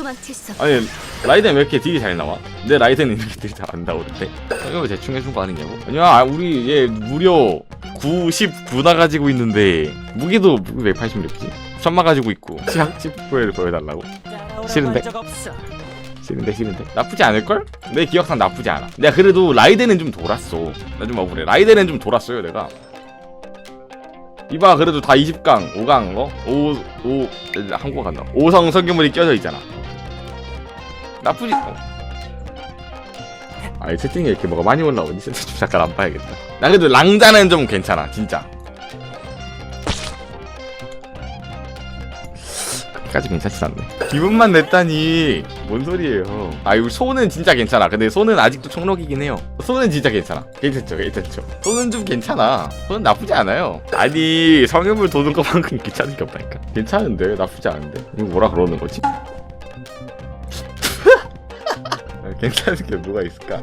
도망칠 수 없. 아니 라이덴 왜 이렇게 딜이 잘 나와? 내 라이덴은 이렇게 딜이 잘 안 나오는데 성형을 대충 해준 거 아니냐고? 아니야 아, 우리 얘 무려 99나 가지고 있는데 무기도 186지 천마 가지고 있고 시학집 부에를 보여달라고 싫은데? 싫은데 싫은데 나쁘지 않을걸? 내 기억상 나쁘지 않아 내가 그래도 라이덴은 좀 돌았어 나 좀 억울해 라이덴은 좀 돌았어요 내가 이봐 그래도 다 20강 5강 어? 5, 5 한국 간다 5성 성규물이 껴져 있잖아 나쁘지 어. 아이 채팅에 이렇게 뭐가 많이 올라오니 채팅 좀 잠깐 안 봐야겠다. 나 그래도 랑자는 좀 괜찮아 진짜. 까지 괜찮진 않네. 기분만 냈다니 뭔 소리예요? 아 이거 소는 진짜 괜찮아. 근데 소는 아직도 총록이긴 해요. 소는 진짜 괜찮아. 괜찮죠 괜찮죠. 소는 좀 괜찮아. 소는 나쁘지 않아요. 아니 성형물 도는 것만큼 괜찮은 게 없다니까. 괜찮은데? 나쁘지 않은데? 이거 뭐라 그러는 거지? 괜찮은 게 뭐가 있을까?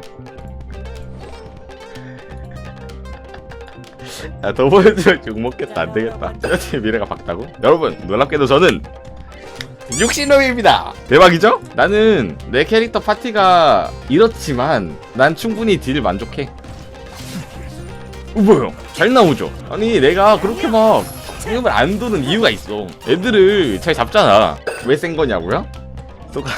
야, 더 보여주면 욕 먹겠다. 안 되겠다. 쩌지의 미래가 밝다고? 여러분, 놀랍게도 저는 육신놈입니다. 대박이죠? 나는 내 캐릭터 파티가 이렇지만 난 충분히 딜 만족해. 어, 뭐야? 잘 나오죠? 아니, 내가 그렇게 막 성형을 안 도는 이유가 있어. 애들을 잘 잡잖아. 왜 센 거냐고요? 소가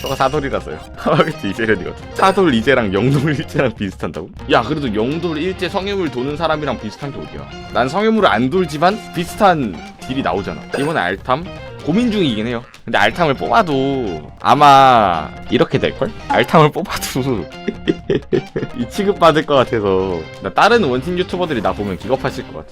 저가 사돌이라서요. 하마게티 이재련이거든. 사돌 이재랑 영돌 일제랑 비슷한다고? 야 그래도 영돌 일제 성유물 도는 사람이랑 비슷한 게 어디야? 난 성유물을 안 돌지만 비슷한 딜이 나오잖아. 이번에 알탐 고민 중이긴 해요. 근데 알탐을 뽑아도 아마 이렇게 될걸? 알탐을 뽑아도 이 취급 받을 것 같아서 나 다른 원팀 유튜버들이 나 보면 기겁하실 것 같아.